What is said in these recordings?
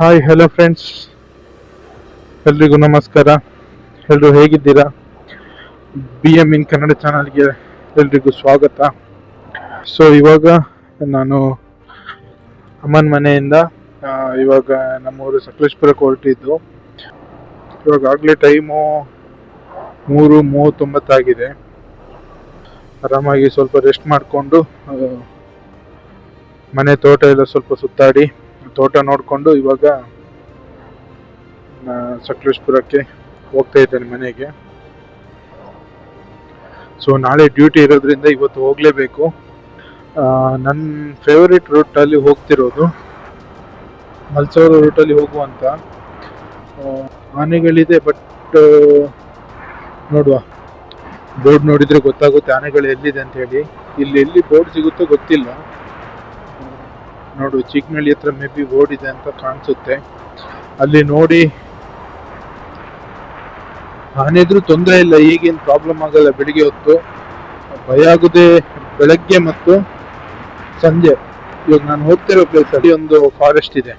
Hi hello friends ಎಲ್ರಿಗೂ ನಮಸ್ಕಾರ. ಎಲ್ಲರೂ ಹೇಗಿದ್ದೀರಾ? ಬಿ ಎಂ ಇನ್ ಕನ್ನಡ ಚಾನಲ್ಗೆ ಎಲ್ರಿಗೂ ಸ್ವಾಗತ. ಸೊ ಇವಾಗ ನಾನು ಅಮ್ಮನ ಮನೆಯಿಂದ ಇವಾಗ ನಮ್ಮೂರು ಸಕಲೇಶ್ಪುರಕ್ಕೆ ಹೊರಟಿದ್ದು ಇವಾಗ ಆಗಲೇ ಟೈಮು ಮೂರು ಮೂವತ್ತೊಂಬತ್ತಾಗಿದೆ ಆರಾಮಾಗಿ ಸ್ವಲ್ಪ ರೆಸ್ಟ್ ಮಾಡಿಕೊಂಡು ಮನೆ ತೋಟ ಎಲ್ಲ ಸ್ವಲ್ಪ ಸುತ್ತಾಡಿ ತೋಟ ನೋಡಿಕೊಂಡು ಇವಾಗ ಸಕಲೇಶ್ಪುರಕ್ಕೆ ಹೋಗ್ತಾ ಇದ್ದೇನೆ ಮನೆಗೆ. ಸೊ ನಾಳೆ ಡ್ಯೂಟಿ ಇರೋದ್ರಿಂದ ಇವತ್ತು ಹೋಗಲೇಬೇಕು. ನನ್ನ ಫೇವರಿಟ್ ರೂಟಲ್ಲಿ ಹೋಗ್ತಿರೋದು ಮಲ್ಸೋರು ರೂಟಲ್ಲಿ ಹೋಗುವಂತ. ಆನೆಗಳಿದೆ ಬಟ್ ನೋಡುವ. ಬೋರ್ಡ್ ನೋಡಿದ್ರೆ ಗೊತ್ತಾಗುತ್ತೆ ಆನೆಗಳು ಎಲ್ಲಿದೆ ಅಂತ ಹೇಳಿ. ಇಲ್ಲಿ ಎಲ್ಲಿ ಬೋರ್ಡ್ ಸಿಗುತ್ತೋ ಗೊತ್ತಿಲ್ಲ. ನೋಡು ಚಿಕ್ಕನಳ್ಳಿ ಹತ್ರ ಮೇ ಬಿ ಬೋರ್ಡ್ ಇದೆ ಅಂತ ಕಾಣಿಸುತ್ತೆ. ಅಲ್ಲಿ ನೋಡಿ, ಆನೆದ್ರು ತೊಂದರೆ ಇಲ್ಲ, ಈಗೇನು ಪ್ರಾಬ್ಲಮ್ ಆಗಲ್ಲ ಬೆಳಿಗ್ಗೆ ಹೊತ್ತು. ಭಯ ಆಗುದೇ ಬೆಳಗ್ಗೆ ಮತ್ತು ಸಂಜೆ. ಇವಾಗ ನಾನು ಹೋಗ್ತಿರೋ ಪ್ಲೇಸ್ ಅಲ್ಲಿ ಒಂದು ಫಾರೆಸ್ಟ್ ಇದೆ.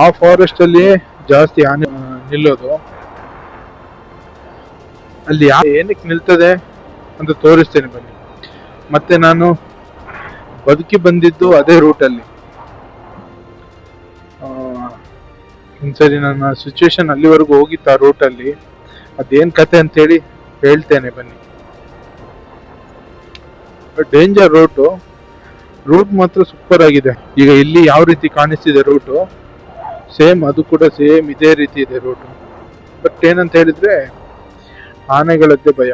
ಆ ಫಾರೆಸ್ಟ್ ಅಲ್ಲಿ ಜಾಸ್ತಿ ಆನೆ ನಿಲ್ಲೋದು. ಅಲ್ಲಿ ಏನಕ್ಕೆ ನಿಲ್ತದೆ ಅಂತ ತೋರಿಸ್ತೇನೆ ಬನ್ನಿ. ಮತ್ತೆ ನಾನು ಬದುಕಿ ಬಂದಿದ್ದು ಅದೇ ರೂಟಲ್ಲಿ ಒಂದ್ಸರಿ ನನ್ನ ಸಿಚುವೇಶನ್ ಅಲ್ಲಿವರೆಗೂ ಹೋಗಿತ್ತು ಆ ರೂಟಲ್ಲಿ ಅದೇನ್ ಕತೆ ಅಂತೇಳಿ ಹೇಳ್ತೇನೆ ಬನ್ನಿ. ಡೇಂಜರ್ ರೂಟು ರೂಟ್ ಮಾತ್ರ ಸೂಪರ್ ಆಗಿದೆ. ಈಗ ಇಲ್ಲಿ ಯಾವ ರೀತಿ ಕಾಣಿಸ್ತಿದೆ ರೂಟು ಸೇಮ್ ಅದು ಕೂಡ ಸೇಮ್ ಇದೇ ರೀತಿ ಇದೆ ರೂಟು ಬಟ್ ಏನಂತ ಹೇಳಿದ್ರೆ, ಆನೆಗಳದ್ದೇ ಭಯ.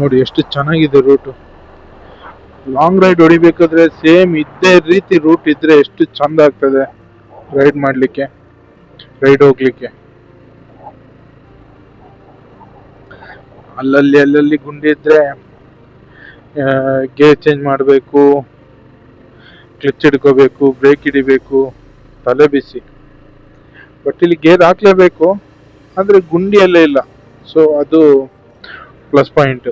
ನೋಡಿ, ಎಷ್ಟು ಚೆನ್ನಾಗಿದೆ ರೂಟು ಲಾಂಗ್ ರೈಡ್ ಹೊಡಿಬೇಕಾದ್ರೆ ಸೇಮ್ ಇದ್ದೇ ರೀತಿ ರೂಟ್ ಇದ್ರೆ ಎಷ್ಟು ಚಂದ ಆಗ್ತದೆ ರೈಡ್ ಮಾಡಲಿಕ್ಕೆ ರೈಡ್ ಹೋಗ್ಲಿಕ್ಕೆ. ಅಲ್ಲಲ್ಲಿ ಅಲ್ಲಲ್ಲಿ ಗುಂಡಿ ಇದ್ರೆ ಗೇರ್ ಚೇಂಜ್ ಮಾಡಬೇಕು ಕ್ಲಚ್ ಹಿಡ್ಕೋಬೇಕು ಬ್ರೇಕ್ ಹಿಡಿಬೇಕು, ತಲೆ ಬಿಸಿ. ಬಟ್ ಇಲ್ಲಿ ಗೇರ್ ಹಾಕ್ಲೇಬೇಕು ಆದರೆ ಗುಂಡಿಯಲ್ಲೇ ಇಲ್ಲ. ಸೊ ಅದು ಪ್ಲಸ್ ಪಾಯಿಂಟ್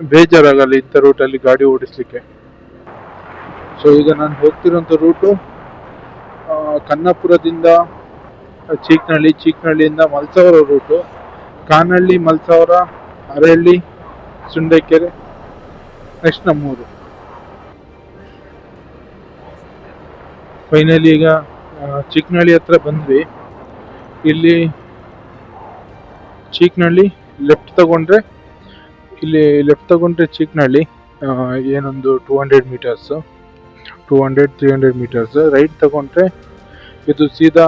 ಬೇಜಾರಾಗಲ್ಲ ಇಂಥ ರೂಟಲ್ಲಿ ಗಾಡಿ ಓಡಿಸ್ಲಿಕ್ಕೆ. ಸೊ ಈಗ ನಾನು ಹೋಗ್ತಿರೋಂಥ ರೂಟು ಕನ್ನಪುರದಿಂದ ಚೀಕ್ನಹಳ್ಳಿ ಚೀಕ್ನಹಳ್ಳಿಯಿಂದ ಮಲ್ಸವರ ರೂಟು. ಕಾನಹಳ್ಳಿ, ಮಲ್ಸವರ ಅರಹಳ್ಳಿ ಸುಂಡೇಕೆರೆ ನೆಕ್ಸ್ಟ್ ನಮ್ಮೂರು. ಫೈನಲಿ ಈಗ ಚಿಕ್ಕನಹಳ್ಳಿ ಹತ್ರ ಬಂದ್ವಿ. ಇಲ್ಲಿ ಚೀಕ್ನಹಳ್ಳಿ ಲೆಫ್ಟ್ ತಗೊಂಡ್ರೆ ಇಲ್ಲಿ ಲೆಫ್ಟ್ ತಗೊಂಡ್ರೆ ಚಿಕ್ಕನಹಳ್ಳಿ ಆ, ಏನೊಂದು two hundred meters two hundred three hundred meters right ತಗೊಂಡ್ರೆ ಇದು ಸೀದಾ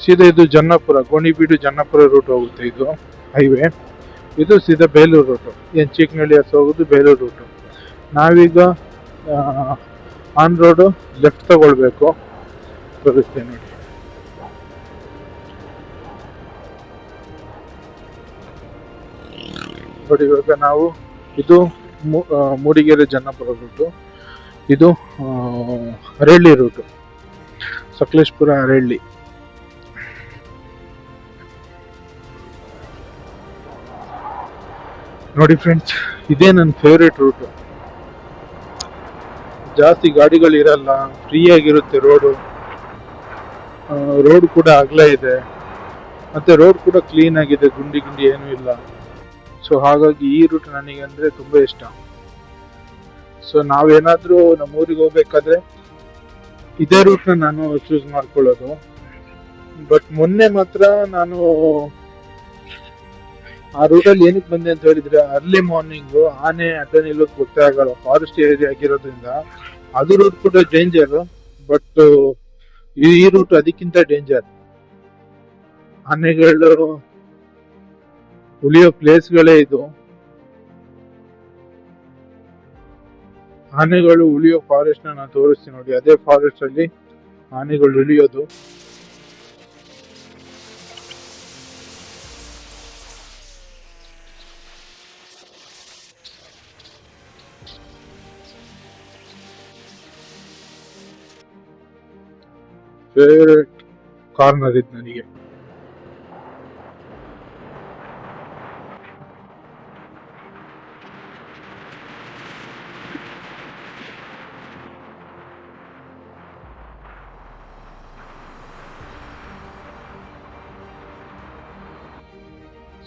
ಸೀದಾ ಇದು ಜನ್ನಾಪುರ ಗೋಣಿಬೀಡು ಜನ್ನಾಪುರ ರೂಟ್ ಹೋಗುತ್ತೆ ಇದು ಹೈವೇ ಇದು ಸೀದಾ ಬೇಲೂರು ರೂಟು ಏನು ಚಿಕ್ಕನಹಳ್ಳಿ ಹತ್ರ ಹೋಗೋದು ಬೇಲೂರು ರೂಟು ನಾವೀಗ ಆನ್ ರೋಡು ಲೆಫ್ಟ್ ತಗೊಳ್ಬೇಕು. ತೋರಿಸ್ತೇನೆ ನೋಡಿ. ನೋಡಿ, ಇವಾಗ ನಾವು ಇದು ಮೂಡಿಗೆರೆ ಜನ್ನಪುರ ರೂಟು ಇದು ಅರಳ್ಳಿ ರೂಟು ಸಕಲೇಶ್ಪುರ ಅರಳ್ಳಿ ನೋಡಿ ಫ್ರೆಂಡ್ಸ್ ಇದೇ ನನ್ನ ಫೇವ್ರೇಟ್ ರೂಟು ಜಾಸ್ತಿ ಗಾಡಿಗಳು ಇರಲ್ಲ ಫ್ರೀ ಆಗಿರುತ್ತೆ ರೋಡು ರೋಡ್ ಕೂಡ ಆಗ್ಲೇ ಇದೆ. ಮತ್ತೆ ರೋಡ್ ಕೂಡ ಕ್ಲೀನ್ ಆಗಿದೆ, ಗುಂಡಿ ಗುಂಡಿ ಏನೂ ಇಲ್ಲ. ಸೊ ಹಾಗಾಗಿ ಈ ರೂಟ್ ನನಗೆ ಅಂದ್ರೆ ತುಂಬಾ ಇಷ್ಟ. ಸೊ ನಾವೇನಾದರೂ ನಮ್ಮ ಊರಿಗೆ ಹೋಗ್ಬೇಕಾದ್ರೆ ಇದೇ ರೂಟ್ನ ನಾನು ಚೂಸ್ ಮಾಡ್ಕೊಳ್ಳೋದು. ಬಟ್ ಮೊನ್ನೆ ಮಾತ್ರ ನಾನು ಆ ರೂಟಲ್ಲಿ ಏನಕ್ಕೆ ಬಂದೆ ಅಂತ ಹೇಳಿದ್ರೆ ಅರ್ಲಿ ಮಾರ್ನಿಂಗ್ ಆನೆ ಅಡ್ಡ ನಿಲ್ಲೋದು ಗೊತ್ತೇ ಆಗಲ್ಲ ಫಾರೆಸ್ಟ್ ಏರಿಯಾ ಆಗಿರೋದ್ರಿಂದ. ಅದು ರೂಟ್ ಕೂಡ ಡೇಂಜರ್ ಬಟ್ ಈ ರೂಟ್ ಅದಕ್ಕಿಂತ ಡೇಂಜರ್ ಆನೆಗಳು ಉಳಿಯೋ ಪ್ಲೇಸ್ಗಳೇ ಇದು. ಆನೆಗಳು ಉಳಿಯೋ ಫಾರೆಸ್ಟ್ ನಾನು ತೋರಿಸ್ತೀನಿ ನೋಡಿ, ಅದೇ ಫಾರೆಸ್ಟ್ ಅಲ್ಲಿ ಆನೆಗಳು ಉಳಿಯೋದು. ಫೇವ್ರೆಟ್ ಕಾರ್ನರ್ ಇದು ನನಗೆ.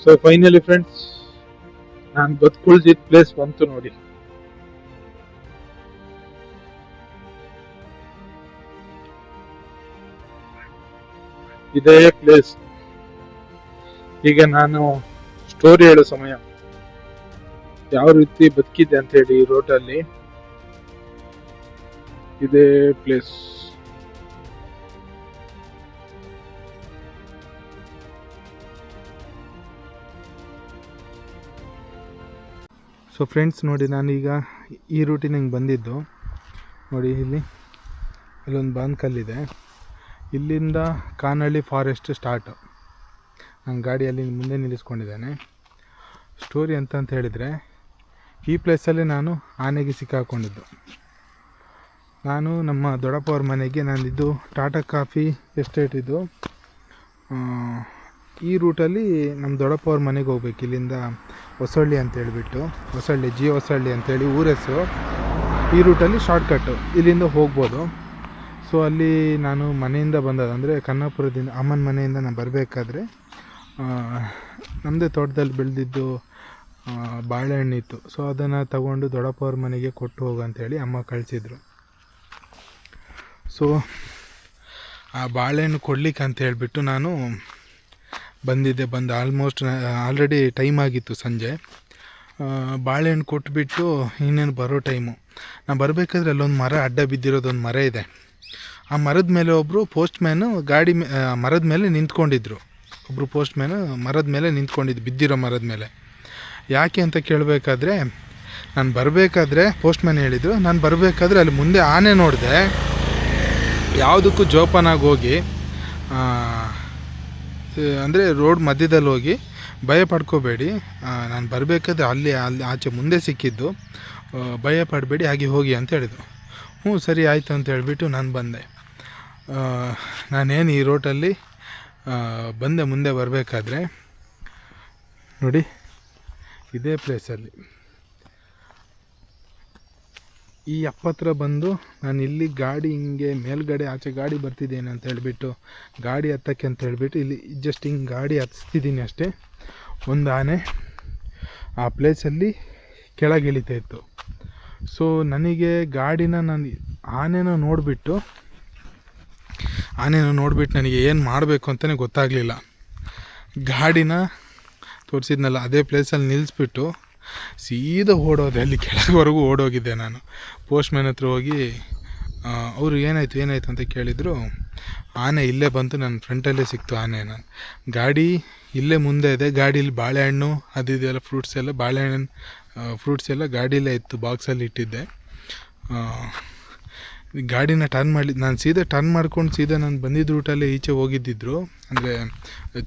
ಸೊ ಫೈನಲಿ ಫ್ರೆಂಡ್ಸ್ ನಾನು ಬದುಕುಳ್ದಿದ್ದ ಪ್ಲೇಸ್ ಬಂತು ನೋಡಿ. ಇದೇ ಪ್ಲೇಸ್ ಈಗ ನಾನು ಸ್ಟೋರಿ ಹೇಳೋ ಸಮಯ. ಯಾವ ರೀತಿ ಬದುಕಿದ್ದೆ ಅಂತ ಹೇಳಿ ಈ ರೋಟಲ್ಲಿ ಇದೇ ಪ್ಲೇಸ್ ಸೊ ಫ್ರೆಂಡ್ಸ್ ನೋಡಿ ನಾನೀಗ ಈ ರೂಟಿನ ಹಿಂಗೆ ಬಂದಿದ್ದು. ನೋಡಿ ಇಲ್ಲಿ ಇಲ್ಲೊಂದು ಬಾನ್ಕಲ್ಲಿದೆ. ಇಲ್ಲಿಂದ ಕಾನಹಳ್ಳಿ ಫಾರೆಸ್ಟ್ ಸ್ಟಾರ್ಟು ನನ್ನ ಗಾಡಿಯಲ್ಲಿ ಮುಂದೆ ನಿಲ್ಲಿಸ್ಕೊಂಡಿದ್ದೇನೆ. ಸ್ಟೋರಿ ಅಂತ ಅಂತ ಹೇಳಿದರೆ ಈ ಪ್ಲೇಸಲ್ಲಿ ನಾನು ಆನೆಗೆ ಸಿಕ್ಕಾಕೊಂಡಿದ್ದು. ನಾನು ನಮ್ಮ ದೊಡ್ಡಪ್ಪ ಅವ್ರ ಮನೆಗೆ ನಾನಿದ್ದು ಟಾಟಾ ಕಾಫಿ ಎಸ್ಟೇಟ್ ಇದು. ಆ, ಈ ರೂಟಲ್ಲಿ ನಮ್ಮ ದೊಡ್ಡಪ್ಪ ಅವ್ರ ಮನೆಗೆ ಹೋಗ್ಬೇಕು. ಇಲ್ಲಿಂದ ಹೊಸಳ್ಳಿ ಅಂತ ಹೇಳಿಬಿಟ್ಟು. ಹೊಸಳ್ಳಿ, ಜಿ ಹೊಸಳ್ಳಿ ಅಂತೇಳಿ ಊರ ಈ ರೂಟಲ್ಲಿ ಶಾರ್ಟ್ಕಟ್ಟು ಇಲ್ಲಿಂದ ಹೋಗ್ಬೋದು. ಸೊ ಅಲ್ಲಿ ನಾನು ಮನೆಯಿಂದ ಬಂದದಂದರೆ ಕನ್ನಾಪುರದಿಂದ, ಅಮ್ಮನ ಮನೆಯಿಂದ ನಾನು ಬರಬೇಕಾದ್ರೆ ನಮ್ಮದೇ ತೋಟದಲ್ಲಿ ಬೆಳೆದಿದ್ದು ಬಾಳೆಹಣ್ಣಿತ್ತು. ಸೊ ಅದನ್ನು ತಗೊಂಡು ದೊಡ್ಡಪ್ಪ ಅವ್ರ ಮನೆಗೆ ಕೊಟ್ಟು ಹೋಗು ಅಂತೇಳಿ ಅಮ್ಮ ಕಳಿಸಿದ್ರು. ಸೊ ಆ ಬಾಳೆಹಣ್ಣು ಕೊಡ್ಲಿಕ್ಕೆ ಅಂತ ಹೇಳಿಬಿಟ್ಟು ನಾನು ಬಂದಿದ್ದೆ ಬಂದು ಆಲ್ಮೋಸ್ಟ್ ಆಲ್ರೆಡಿ ಟೈಮ್ ಆಗಿತ್ತು ಸಂಜೆ. ಬಾಳೆಹಣ್ಣು ಕೊಟ್ಬಿಟ್ಟು ಇನ್ನೇನು ಬರೋ ಟೈಮು ನಾನು ಬರಬೇಕಾದ್ರೆ ಅಲ್ಲೊಂದು ಮರ, ಅಡ್ಡ ಬಿದ್ದಿರೋದೊಂದು ಮರ ಇದೆ. ಆ ಮರದ ಮೇಲೆ ಒಬ್ಬರು ಪೋಸ್ಟ್ ಮ್ಯಾನು ಗಾಡಿ ಮರದ ಮೇಲೆ ನಿಂತ್ಕೊಂಡಿದ್ರು. ಒಬ್ಬರು ಪೋಸ್ಟ್ ಮ್ಯಾನು ಮರದ ಮೇಲೆ ನಿಂತ್ಕೊಂಡಿದ್ದು ಬಿದ್ದಿರೋ ಮರದ ಮೇಲೆ. ಯಾಕೆ ಅಂತ ಕೇಳಬೇಕಾದ್ರೆ, ನಾನು ಬರಬೇಕಾದ್ರೆ ಪೋಸ್ಟ್ ಮ್ಯಾನ್ ಹೇಳಿದ್ರು, ನಾನು ಬರಬೇಕಾದ್ರೆ ಅಲ್ಲಿ ಮುಂದೆ ಆನೆ ನೋಡಿದೆ. ಯಾವುದಕ್ಕೂ ಜೋಪಾನಾಗಿ ಹೋಗಿ ಅಂದರೆ ರೋಡ್ ಮಧ್ಯದಲ್ಲಿ ಹೋಗಿ ಭಯ ಪಡ್ಕೋಬೇಡಿ. ನಾನು ಬರಬೇಕಾದ್ರೆ ಅಲ್ಲಿ ಅಲ್ಲಿ ಆಚೆ ಮುಂದೆ ಸಿಕ್ಕಿದ್ದು. ಭಯ ಪಡಬೇಡಿ, ಹಾಗೆ ಹೋಗಿ ಅಂತ ಹೇಳಿದರು. ಹ್ಞೂ, ಸರಿ ಆಯಿತು ಅಂತ ಹೇಳಿಬಿಟ್ಟು ನಾನು ಬಂದೆ. ನಾನೇನು ಈ ರೋಟಲ್ಲಿ ಬಂದೆ ಮುಂದೆ ಬರಬೇಕಾದ್ರೆ, ನೋಡಿ, ಇದೇ ಪ್ಲೇಸಲ್ಲಿ ಈ ಅಪ್ಪತ್ರ ಬಂದು ನಾನು ಇಲ್ಲಿ ಗಾಡಿ ಹಿಂಗೆ ಮೇಲ್ಗಡೆ ಆಚೆ ಗಾಡಿ ಬರ್ತಿದ್ದೇನೆ ಅಂತ ಹೇಳಿಬಿಟ್ಟು, ಗಾಡಿ ಹತ್ತಕ್ಕೆ ಅಂತ ಹೇಳಿಬಿಟ್ಟು ಇಲ್ಲಿ ಜಸ್ಟ್ ಹಿಂಗೆ ಗಾಡಿ ಹತ್ತಿಸ್ತಿದ್ದೀನಿ ಅಷ್ಟೇ. ಒಂದು ಆನೆ ಆ ಪ್ಲೇಸಲ್ಲಿ ಕೆಳಗಿಳಿತಾ ಇತ್ತು. ಸೊ ನನಗೆ ಗಾಡಿನ ನಾನು ಆನೆನ ನೋಡಿಬಿಟ್ಟು ಆನೆನ ನೋಡಿಬಿಟ್ಟು ನನಗೆ ಏನು ಮಾಡಬೇಕು ಅಂತಲೇ ಗೊತ್ತಾಗಲಿಲ್ಲ. ಗಾಡಿನ ತೋರಿಸಿದ್ನಲ್ಲ, ಅದೇ ಪ್ಲೇಸಲ್ಲಿ ನಿಲ್ಲಿಸ್ಬಿಟ್ಟು ಸೀದಾ ಓಡೋದೆ, ಅಲ್ಲಿ ಕೆಳಗವರೆಗೂ ಓಡೋಗಿದ್ದೆ ನಾನು. ಪೋಸ್ಟ್ ಮ್ಯಾನ್ ಹತ್ರ ಹೋಗಿ ಅವರು ಏನಾಯಿತು ಏನಾಯಿತು ಅಂತ ಕೇಳಿದರು, ಆನೆ ಇಲ್ಲೇ ಬಂತು ನನ್ನ ಫ್ರಂಟಲ್ಲೇ ಸಿಕ್ತು ಆನೆ ನಾನು. ಗಾಡಿ ಇಲ್ಲೇ ಮುಂದೆ ಇದೆ, ಗಾಡೀಲಿ ಬಾಳೆಹಣ್ಣು, ಅದು ಇದೆಲ್ಲ ಫ್ರೂಟ್ಸ್ ಎಲ್ಲ ಬಾಳೆಹಣ್ಣು ಫ್ರೂಟ್ಸ್ ಎಲ್ಲ ಗಾಡೀಲೇ ಇತ್ತು ಬಾಕ್ಸಲ್ಲಿ ಇಟ್ಟಿದ್ದೆ. ಗಾಡಿನ ಟರ್ನ್ ಮಾಡಿ ನಾನು ಸೀದಾ ಟರ್ನ್ ಮಾಡ್ಕೊಂಡು ಸೀದಾ ನಾನು ಬಂದಿದ್ದ ರೂಟಲ್ಲೇ ಈಚೆ ಹೋಗಿದ್ದಿದ್ರು, ಅಂದರೆ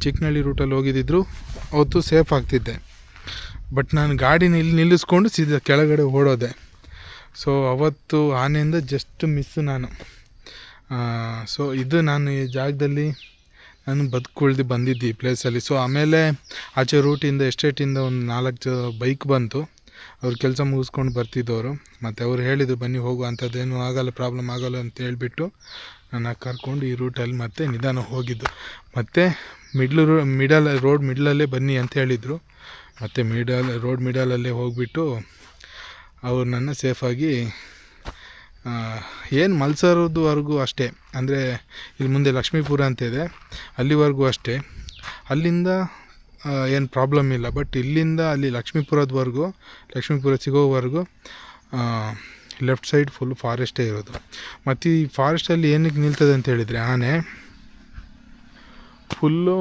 ಚಿಕ್ಕನಳ್ಳಿ ರೂಟಲ್ಲಿ ಹೋಗಿದ್ದಿದ್ರು, ಅವತ್ತು ಸೇಫ್ ಆಗ್ತಿದ್ದೆ. ಬಟ್ ನಾನು ಗಾಡಿನ ಇಲ್ಲಿ ನಿಲ್ಲಿಸ್ಕೊಂಡು ಸೀದಾ ಕೆಳಗಡೆ ಓಡೋದೆ. ಸೊ ಅವತ್ತು ಆನೆಯಿಂದ ಜಸ್ಟ್ ಮಿಸ್ಸು ನಾನು. ಸೊ ಇದು ನಾನು ಈ ಜಾಗದಲ್ಲಿ ನಾನು ಬದುಕುಳ್ದು ಬಂದಿದ್ದು ಈ ಪ್ಲೇಸಲ್ಲಿ ಸೊ ಆಮೇಲೆ ಆಚೆ ರೂಟಿಂದ ಎಸ್ಟೇಟಿಂದ ಒಂದು ನಾಲ್ಕು ಜ ಬೈಕ್ ಬಂತು. ಅವ್ರು ಕೆಲಸ ಮುಗಿಸ್ಕೊಂಡು ಬರ್ತಿದ್ದವರು. ಮತ್ತು ಅವ್ರು ಹೇಳಿದ್ರು, ಬನ್ನಿ ಹೋಗು ಅಂಥದ್ದೇನು ಆಗಲ್ಲ ಪ್ರಾಬ್ಲಮ್ ಆಗಲ್ಲ ಅಂತ ಹೇಳಿಬಿಟ್ಟು ನನ್ನ ಕರ್ಕೊಂಡು ಈ ರೂಟಲ್ಲಿ ಮತ್ತೆ ನಿಧಾನ ಹೋಗಿದ್ದು. ಮತ್ತು ಮಿಡ್ಲ್ ರೋ ಮಿಡಲ್ ರೋಡ್ ಮಿಡ್ಲಲ್ಲೇ ಬನ್ನಿ ಅಂತ ಹೇಳಿದರು. ಮತ್ತು ಮಿಡಲ್ ರೋಡ್ ಮಿಡಲಲ್ಲೇ ಹೋಗಿಬಿಟ್ಟು ಅವ್ರು ನನ್ನ ಸೇಫಾಗಿ ಏನು ಮಲ್ಸರದವರೆಗೂ ಅಷ್ಟೇ. ಅಂದರೆ, ಇಲ್ಲಿ ಮುಂದೆ ಲಕ್ಷ್ಮೀಪುರ ಅಂತ ಇದೆ. ಅಲ್ಲಿವರೆಗೂ ಅಷ್ಟೇ. ಅಲ್ಲಿಂದ ಏನು ಪ್ರಾಬ್ಲಮ್ ಇಲ್ಲ. ಬಟ್ ಇಲ್ಲಿಂದ ಅಲ್ಲಿ ಲಕ್ಷ್ಮೀಪುರದವರೆಗೂ, ಲಕ್ಷ್ಮೀಪುರ ಸಿಗೋವರೆಗೂ ಲೆಫ್ಟ್ ಸೈಡ್ ಫುಲ್ ಫಾರೆಸ್ಟೇ ಇರೋದು. ಮತ್ತು ಈ ಫಾರೆಸ್ಟಲ್ಲಿ ಏನಕ್ಕೆ ನಿಲ್ತದೆ ಅಂತ ಹೇಳಿದರೆ, ಆನೆ ಫುಲ್ಲು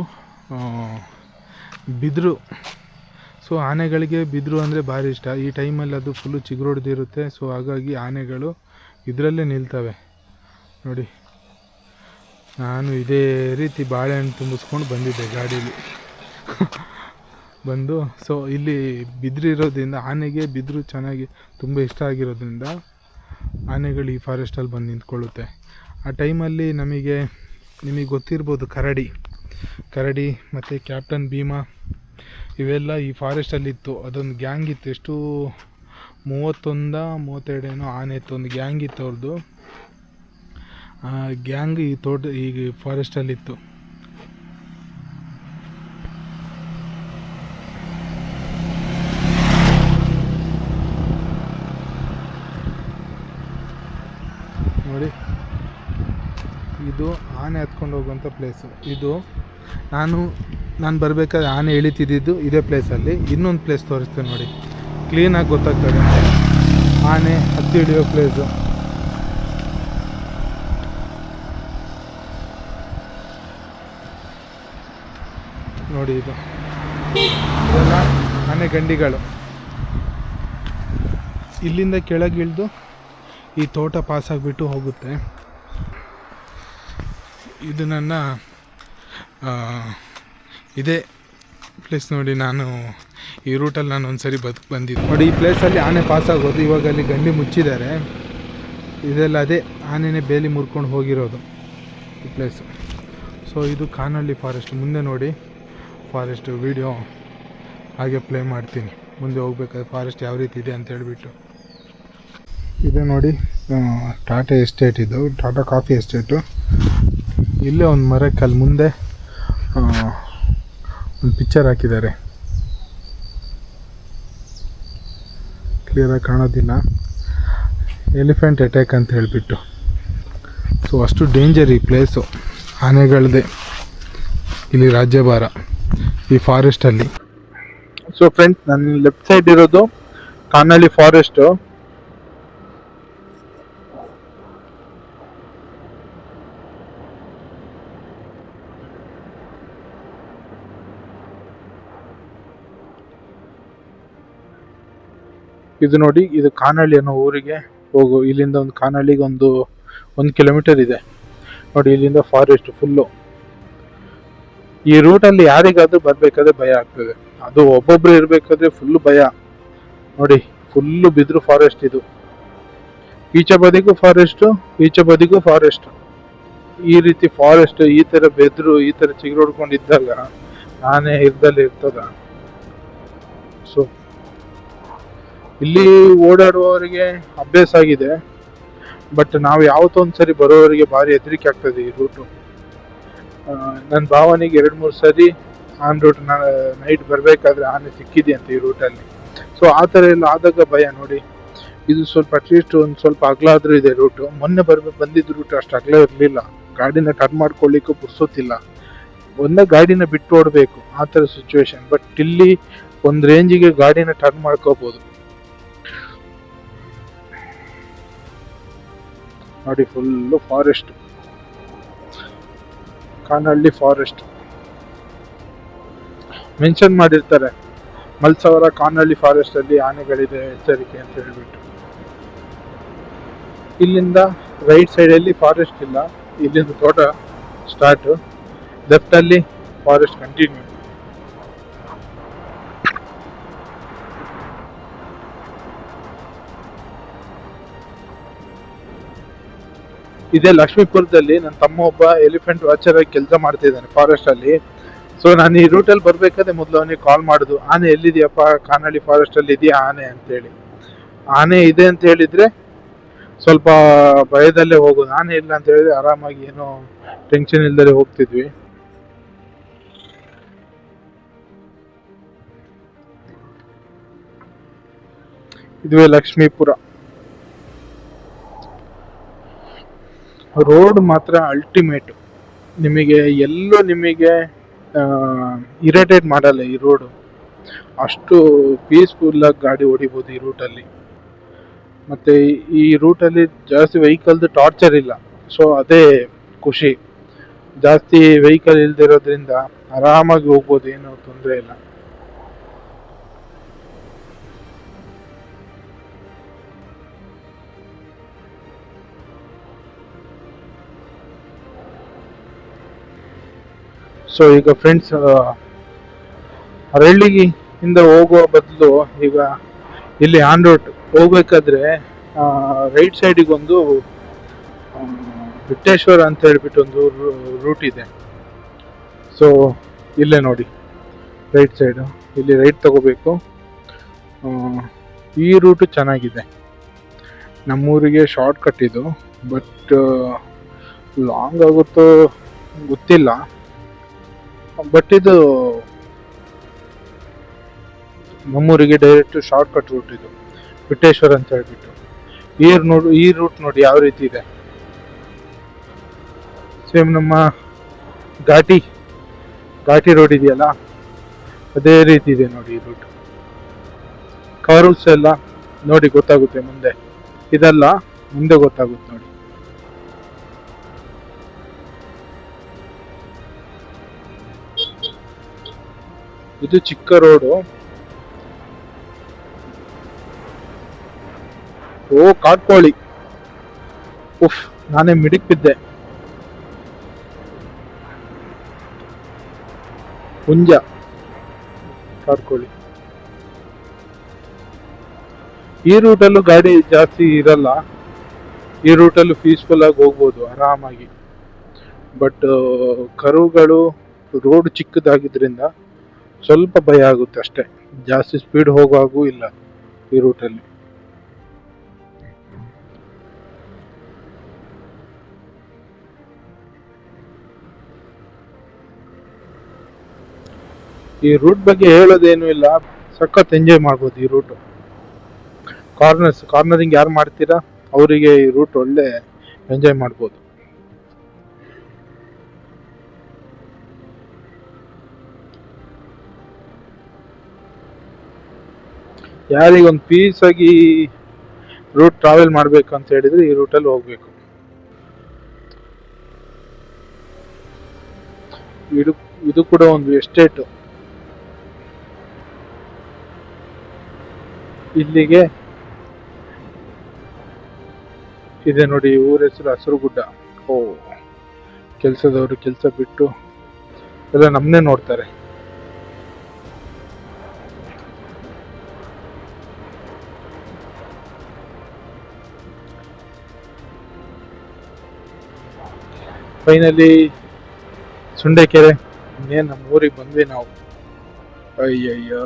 ಬಿದಿರು. ಸೊ ಆನೆಗಳಿಗೆ ಬಿದಿರು ಅಂದರೆ ಭಾರಿ ಇಷ್ಟ. ಈ ಟೈಮಲ್ಲಿ ಅದು ಫುಲ್ಲು ಚಿಗುರೊಡ್ದಿರುತ್ತೆ. ಸೊ ಹಾಗಾಗಿ ಆನೆಗಳು ಇದರಲ್ಲೇ ನಿಲ್ತವೆ. ನೋಡಿ. ನಾನು ಇದೇ ರೀತಿ ಬಾಳೆಹಣ್ಣು ತುಂಬಿಸ್ಕೊಂಡು ಬಂದಿದ್ದೆ ಗಾಡೀಲಿ. ಬಂದು ಸೊ ಇಲ್ಲಿ ಬಿದಿರಿರೋದ್ರಿಂದ ಆನೆಗೆ ಬಿದಿರು ಚೆನ್ನಾಗಿ ತುಂಬ ಇಷ್ಟ ಆಗಿರೋದ್ರಿಂದ ಆನೆಗಳು ಈ ಫಾರೆಸ್ಟಲ್ಲಿ ಬಂದು ನಿಂತ್ಕೊಳ್ಳುತ್ತೆ. ಆ ಟೈಮಲ್ಲಿ ನಮಗೆ, ನಿಮಗೆ ಗೊತ್ತಿರ್ಬೋದು ಕರಡಿ. ಕರಡಿ ಮತ್ತು ಕ್ಯಾಪ್ಟನ್ ಭೀಮಾ ಇವೆಲ್ಲ ಈ ಫಾರೆಸ್ಟಲ್ಲಿತ್ತು ಅದೊಂದು ಗ್ಯಾಂಗ್ ಇತ್ತು. ಎಷ್ಟು? ಮೂವತ್ತೊಂದ, ಮೂವತ್ತೆರಡೇನೋ ಆನೆ ಇತ್ತು. ಒಂದು ಗ್ಯಾಂಗ್ ಇತ್ತು ಅವ್ರದ್ದು ಗ್ಯಾಂಗ್ ಈ ತೋಟ, ಈ ಫಾರೆಸ್ಟಲ್ಲಿತ್ತು ನೋಡಿ. ಇದು ಆನೆ ಹತ್ಕೊಂಡು ಹೋಗುವಂಥ ಪ್ಲೇಸು ಇದು ನಾನು ನಾನು ಬರಬೇಕಾದ್ರೆ ಆನೆ ಇಳಿತಿದ್ದಿದ್ದು ಇದೇ ಪ್ಲೇಸಲ್ಲಿ ಇನ್ನೊಂದು ಪ್ಲೇಸ್ ತೋರಿಸ್ತೀನಿ ನೋಡಿ. ಕ್ಲೀನಾಗಿ ಗೊತ್ತಾಗ್ತದೆ. ಆನೆ ಹತ್ತಿ ಹಿಡಿಯೋ ಪ್ಲೇಸು ನೋಡಿ ಇದು. ಇದೆಲ್ಲ ಆನೆ ಗಂಡಿಗಳು. ಇಲ್ಲಿಂದ ಕೆಳಗಿಳಿದು ಈ ತೋಟ ಪಾಸ್ ಆಗಿಬಿಟ್ಟು ಹೋಗುತ್ತೆ. ಇದು ನನ್ನ ಇದೇ ಪ್ಲೇಸ್ ನೋಡಿ ನಾನು ಈ ರೂಟಲ್ಲಿ ನಾನು ಒಂದು ಸರಿ ಬದುಕು ಬಂದಿದ್ದೆ. ನೋಡಿ, ಈ ಪ್ಲೇಸಲ್ಲಿ ಆನೆ ಪಾಸ್ ಆಗೋದು, ಇವಾಗ ಅಲ್ಲಿ ಗಂಡಿ ಮುಚ್ಚಿದ್ದಾರೆ. ಇದೆಲ್ಲ ಅದೇ ಆನೆನೇ ಬೇಲಿ ಮುರ್ಕೊಂಡು ಹೋಗಿರೋದು ಈ ಪ್ಲೇಸ್ ಸೊ ಇದು ಕಾನಹಳ್ಳಿ ಫಾರೆಸ್ಟ್ ಮುಂದೆ ನೋಡಿ ಫಾರೆಸ್ಟ್ ವಿಡಿಯೋ ಹಾಗೆ ಪ್ಲೇ ಮಾಡ್ತೀನಿ. ಮುಂದೆ ಹೋಗ್ಬೇಕಾದ್ರೆ ಫಾರೆಸ್ಟ್ ಯಾವ ರೀತಿ ಇದೆ ಅಂತ ಹೇಳಿಬಿಟ್ಟು. ಇದೆ ನೋಡಿ ಟಾಟಾ ಎಸ್ಟೇಟ್ ಇದು. ಟಾಟಾ ಕಾಫಿ ಎಸ್ಟೇಟು ಇಲ್ಲೇ ಒಂದು ಮರಕ್ಕೆ ಅಲ್ಲಿ ಮುಂದೆ ಒಂದು ಪಿಕ್ಚರ್ ಹಾಕಿದ್ದಾರೆ. ಕ್ಲಿಯರಾಗಿ ಕಾಣೋದಿಲ್ಲ. ಎಲಿಫೆಂಟ್ ಅಟ್ಯಾಕ್ ಅಂತ ಹೇಳಿಬಿಟ್ಟು. ಸೊ ಅಷ್ಟು ಡೇಂಜರ್ ಈ ಪ್ಲೇಸು ಆನೆಗಳದೆ. ಇಲ್ಲಿ ರಾಜ್ಯಭಾರ ಈ ಫಾರೆಸ್ಟಲ್ಲಿ ಸೊ ಫ್ರೆಂಡ್ಸ್ ನನ್ನ ಲೆಫ್ಟ್ ಸೈಡ್ ಇರೋದು ಕಾನಳ್ಳಿ ಫಾರೆಸ್ಟು ಇದು ನೋಡಿ, ಇದು ಕಾನಹಳ್ಳಿ ಅನ್ನೋ ಊರಿಗೆ ಹೋಗು, ಇಲ್ಲಿಂದ ಒಂದು ಕಾನಹಳ್ಳಿಗೆ ಒಂದು ಒಂದು ಕಿಲೋಮೀಟರ್ ಇದೆ. ನೋಡಿ, ಇಲ್ಲಿಂದ ಫಾರೆಸ್ಟ್ ಫುಲ್ಲು ಈ ರೂಟಲ್ಲಿ ಯಾರಿಗಾದ್ರೂ ಬರಬೇಕಾದ್ರೆ ಭಯ ಆಗ್ತದೆ. ಅದು ಒಬ್ಬೊಬ್ರು ಇರಬೇಕಾದ್ರೆ ಫುಲ್ಲು ಭಯ. ನೋಡಿ ಫುಲ್ಲು ಬಿದ್ರು ಫಾರೆಸ್ಟ್ ಇದು. ಈಚೆ ಬದಿಗೂ ಫಾರೆಸ್ಟು ಈಚೆ ಬದಿಗೂ ಫಾರೆಸ್ಟ್ ಈ ರೀತಿ ಫಾರೆಸ್ಟ್ ಈ ತರ ಬೆದ್ರು, ಈ ತರ ಚಿಗುರೊಡ್ಕೊಂಡಿದ್ದಾಗ ನಾನೇ ಇರ್ದಲ್ಲಿ ಇರ್ತದ. ಸೊ ಇಲ್ಲಿ ಓಡಾಡುವವರಿಗೆ ಅಭ್ಯಾಸ ಆಗಿದೆ ಬಟ್ ನಾವು ಯಾವತ್ತೊಂದು ಸರಿ ಬರೋವರಿಗೆ ಭಾರಿ ಹೆದರಿಕೆ ಆಗ್ತದೆ ಈ ರೂಟು ನನ್ನ ಭಾವನೆಗೆ ಎರಡು ಮೂರು ಸರಿ ಆನ್ ರೂಟ್ ನೈಟ್ ಬರಬೇಕಾದ್ರೆ ಆನೆ ಸಿಕ್ಕಿದೆ ಅಂತ ಈ ರೂಟಲ್ಲಿ ಸೊ ಆ ಥರ ಎಲ್ಲ ಆದಾಗ ಭಯ ನೋಡಿ. ಇದು ಸ್ವಲ್ಪ ಅಟ್ಲೀಸ್ಟ್ ಒಂದು ಸ್ವಲ್ಪ ಅಗಲ ಆದ್ರೂ ಇದೆ ರೂಟು ಮೊನ್ನೆ ಬರ್ಬೇಕು ಬಂದಿದ್ದ ರೂಟ್ ಅಷ್ಟು ಅಗಲ ಇರಲಿಲ್ಲ. ಗಾಡಿನ ಟರ್ನ್ ಮಾಡ್ಕೊಳ್ಳಿಕ್ಕೂ ಪುರ್ಸೋತಿಲ್ಲ ಒಂದೇ ಗಾಡಿನ ಬಿಟ್ಟು ಓಡಬೇಕು, ಆ ಥರ ಸಿಚುವೇಶನ್ ಬಟ್ ಇಲ್ಲಿ ಒಂದು ರೇಂಜಿಗೆ ಗಾಡಿನ ಟರ್ನ್ ಮಾಡ್ಕೋಬಹುದು ನೋಡಿ full forest Kanahalli forest mention ಮಾಡಿರ್ತಾರೆ. ಮಲ್ಸವರ ಕಾನಹಳ್ಳಿ ಫಾರೆಸ್ಟ್ ಅಲ್ಲಿ ಆನೆಗಳಿದೆ, ಎಚ್ಚರಿಕೆ ಅಂತ ಹೇಳ್ಬಿಟ್ಟು. ಇಲ್ಲಿಂದ ರೈಟ್ ಸೈಡ್ ಅಲ್ಲಿ ಫಾರೆಸ್ಟ್ ಇಲ್ಲ. ಇಲ್ಲಿಂದ ತೋಟ ಸ್ಟಾರ್ಟ್ ಲೆಫ್ಟ್ ಅಲ್ಲಿ ಫಾರೆಸ್ಟ್ ಕಂಟಿನ್ಯೂ ಇದೇ ಲಕ್ಷ್ಮೀಪುರದಲ್ಲಿ ನನ್ನ ತಮ್ಮ ಒಬ್ಬ ಎಲಿಫೆಂಟ್ ವಾಚರ್ ಆಗಿ ಕೆಲಸ ಮಾಡ್ತಿದ್ದಾನೆ ಫಾರೆಸ್ಟ್ ಅಲ್ಲಿ. ಸೊ ನಾನು ಈ ರೂಟಲ್ಲಿ ಬರ್ಬೇಕಾದ್ರೆ ಮೊದಲು ಅವನಿಗೆ ಕಾಲ್ ಮಾಡುದು. ಆನೆ ಎಲ್ಲಿದೆಯಪ್ಪ? ಕಾನಳ್ಳಿ ಫಾರೆಸ್ಟ್ ಅಲ್ಲಿ ಇದೆಯಾ ಆನೆ ಅಂತೇಳಿ. ಆನೆ ಇದೆ ಅಂತ ಹೇಳಿದ್ರೆ ಸ್ವಲ್ಪ ಭಯದಲ್ಲೇ ಹೋಗೋದು. ಆನೆ ಇಲ್ಲ ಅಂತ ಹೇಳಿದ್ರೆ ಆರಾಮಾಗಿ ಏನೋ ಟೆನ್ಷನ್ ಇಲ್ದಲೆ ಹೋಗ್ತಿದ್ವಿ. ಇದುವೇ ಲಕ್ಷ್ಮೀಪುರ. ರೋಡ್ ಮಾತ್ರ ಅಲ್ಟಿಮೇಟ್ ನಿಮಗೆ ಎಲ್ಲೂ ನಿಮಗೆ ಇರಿಟೇಟ್ ಮಾಡಲ್ಲ ಈ ರೋಡು. ಅಷ್ಟು ಪೀಸ್ಫುಲ್ ಆಗಿ ಗಾಡಿ ಹೊಡಿಬೋದು ಈ ರೂಟಲ್ಲಿ ಮತ್ತು ಈ ರೂಟಲ್ಲಿ ಜಾಸ್ತಿ ವೆಹಿಕಲ್ದು ಟಾರ್ಚರ್ ಇಲ್ಲ. ಸೊ ಅದೇ ಖುಷಿ. ಜಾಸ್ತಿ ವೆಹಿಕಲ್ ಇಲ್ದಿರೋದ್ರಿಂದ ಆರಾಮಾಗಿ ಹೋಗ್ಬೋದು, ಏನೂ ತೊಂದರೆ ಇಲ್ಲ. ಸೊ ಈಗ ಫ್ರೆಂಡ್ಸ್ ಹರಳ್ಳಿಗೆ ಇಂದ ಹೋಗುವ ಬದಲು ಈಗ ಇಲ್ಲಿ ಆನ್ ರೋಡ್ ಹೋಗ್ಬೇಕಾದ್ರೆ ರೈಟ್ ಸೈಡಿಗೆ ಒಂದು ಆ, ಬಿಟ್ಟೇಶ್ವರ ಅಂತ ಹೇಳ್ಬಿಟ್ಟು ಒಂದು ರೂಟ್ ಇದೆ. ಸೊ ಇಲ್ಲೇ ನೋಡಿ ರೈಟ್ ಸೈಡು ಇಲ್ಲಿ ರೈಟ್ ತಗೋಬೇಕು. ಈ ರೂಟು ಚೆನ್ನಾಗಿದೆ. ನಮ್ಮೂರಿಗೆ ಶಾರ್ಟ್ ಕಟ್ ಇದು ಬಟ್ ಲಾಂಗ್ ಆಗುತ್ತೋ ಗೊತ್ತಿಲ್ಲ. ಬಟ್ ಇದು ನಮ್ಮೂರಿಗೆ ಡೈರೆಕ್ಟ್ ಶಾರ್ಟ್ ಕಟ್ ರೂಟ್ ಇದು. ಬಿಟ್ಟೇಶ್ವರ ಅಂತ ಹೇಳ್ಬಿಟ್ಟು. ಈ ನೋಡು, ಈ ರೂಟ್ ನೋಡಿ ಯಾವ ರೀತಿ ಇದೆ. ಸೇಮ್ ನಮ್ಮ ಘಾಟಿ ಘಾಟಿ ರೋಡ್ ಇದೆಯಲ್ಲ? ಅದೇ ರೀತಿ ಇದೆ ನೋಡಿ ಈ ರೂಟ್ ಕರ್ವ್ಸ್ ಎಲ್ಲ ನೋಡಿ ಗೊತ್ತಾಗುತ್ತೆ ಮುಂದೆ. ಇದಲ್ಲ, ಮುಂದೆ ಗೊತ್ತಾಗುತ್ತೆ ನೋಡಿ. ಇದು ಚಿಕ್ಕ ರೋಡು. ಓ, ಕಾಟ್ಕೋಳಿ. ಉಫ್, ನಾನೇ ಮಿಡಿಕ್ ಬಿದ್ದೆ ಹುಂಜ, ಕಾಟ್ಕೋಳಿ. ಈ ರೂಟಲ್ಲೂ ಗಾಡಿ ಜಾಸ್ತಿ ಇರಲ್ಲ. ಈ ರೂಟಲ್ಲೂ ಪೀಸ್ಫುಲ್ ಆಗಿ ಹೋಗ್ಬೋದು, ಆರಾಮಾಗಿ. ಬಟ್ ಕರುಗಳು ರೋಡ್ ಚಿಕ್ಕದಾಗಿದ್ರಿಂದ ಸ್ವಲ್ಪ ಭಯ ಆಗುತ್ತೆ ಅಷ್ಟೇ. ಜಾಸ್ತಿ ಸ್ಪೀಡ್ ಹೋಗುವಾಗೂ ಇಲ್ಲ ಈ ರೂಟಲ್ಲಿ ಈ ರೂಟ್ ಬಗ್ಗೆ ಹೇಳೋದೇನು ಇಲ್ಲ. ಸಖತ್ ಎಂಜಾಯ್ ಮಾಡ್ಬೋದು ಈ ರೂಟ್ ಕಾರ್ನರ್ಸ್ ಕಾರ್ನರಿಂಗ್ ಯಾರು ಮಾಡ್ತೀರಾ? ಅವರಿಗೆ ಈ ರೂಟ್ ಒಳ್ಳೆ ಎಂಜಾಯ್ ಮಾಡ್ಬೋದು. ಯಾರಿಗೊಂದು ಪೀಸ್ ಆಗಿ ರೂಟ್ ಟ್ರಾವೆಲ್ ಮಾಡಬೇಕು ಅಂತ ಹೇಳಿದ್ರೆ ಈ ರೂಟಲ್ಲಿ ಹೋಗ್ಬೇಕು. ಇದು ಇದು ಕೂಡ ಒಂದು ಎಸ್ಟೇಟ್ ಇಲ್ಲಿಗೆ ಇದೆ ನೋಡಿ ಊರ ಹೆಸರು ಹಸಿರುಗುಡ್ಡ. ಓ, ಕೆಲಸದವರು ಕೆಲಸ ಬಿಟ್ಟು ಎಲ್ಲ ನಮ್ಮನ್ನೇ ನೋಡ್ತಾರೆ. ಫೈನಲಿ ಸುಂಡೆಕೆರೆ ಇನ್ನೇನು ನಮ್ಮ ಊರಿಗೆ ಬಂದ್ವಿ ನಾವು. ಅಯ್ಯಯ್ಯೋ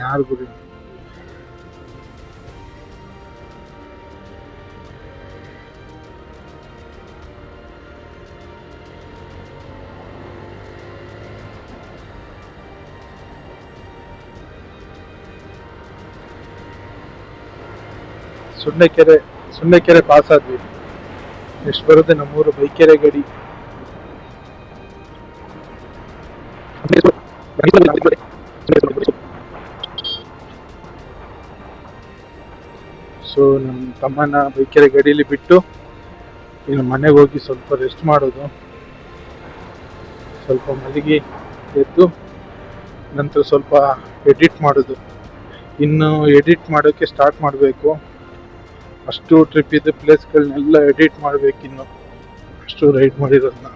ಯಾರು ಗುರಿ ಸುಂಡೆಕೆರೆ ಸುಂಡೆಕೆರೆ ಪಾಸ್ ಆದ್ವಿ. ಎಷ್ಟು ಬರುತ್ತೆ ನಮ್ಮೂರು ಬೈಕೆರೆ ಗಡಿ ಸೊ ನಮ್ಮ ತಮ್ಮನ ಬೈಕೆರೆ ಗಡಿಯಲ್ಲಿ ಬಿಟ್ಟು ಈಗ ಮನೆಗೆ ಹೋಗಿ ಸ್ವಲ್ಪ ರೆಸ್ಟ್ ಮಾಡೋದು. ಸ್ವಲ್ಪ ಮಲಗಿ ಎದ್ದು ನಂತರ ಸ್ವಲ್ಪ ಎಡಿಟ್ ಮಾಡೋದು. ಇನ್ನು ಎಡಿಟ್ ಮಾಡೋಕ್ಕೆ ಸ್ಟಾರ್ಟ್ ಮಾಡಬೇಕು. ಅಷ್ಟು ಟ್ರಿಪ್ ಇದ್ದ ಪ್ಲೇಸ್ಗಳನ್ನೆಲ್ಲ ಎಡಿಟ್ ಮಾಡಬೇಕಿನ್ನು ಅಷ್ಟು ರೈಡ್ ಮಾಡಿರೋದನ್ನ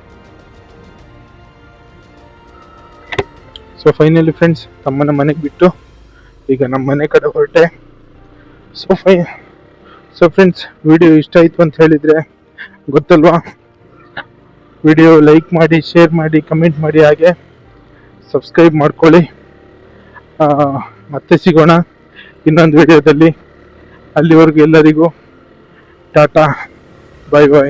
ಸೊ ಫೈನಲಿ ಫ್ರೆಂಡ್ಸ್ ತಮ್ಮನ ಮನೆಗೆ ಬಿಟ್ಟು ಈಗ ನಮ್ಮ ಮನೆ ಕಡೆ ಹೊರಟೆ. ಸೊ ಫೈ ಸೊ ಫ್ರೆಂಡ್ಸ್ ವಿಡಿಯೋ ಇಷ್ಟ ಆಯಿತು ಅಂತ ಹೇಳಿದರೆ ಗೊತ್ತಲ್ವಾ? ವಿಡಿಯೋ ಲೈಕ್ ಮಾಡಿ ಶೇರ್ ಮಾಡಿ ಕಮೆಂಟ್ ಮಾಡಿ ಹಾಗೆ ಸಬ್ಸ್ಕ್ರೈಬ್ ಮಾಡ್ಕೊಳ್ಳಿ. ಮತ್ತೆ ಸಿಗೋಣ ಇನ್ನೊಂದು ವಿಡಿಯೋದಲ್ಲಿ ಅಲ್ಲಿವರೆಗೂ ಎಲ್ಲರಿಗೂ ടാറ്റ ബൈ ബൈ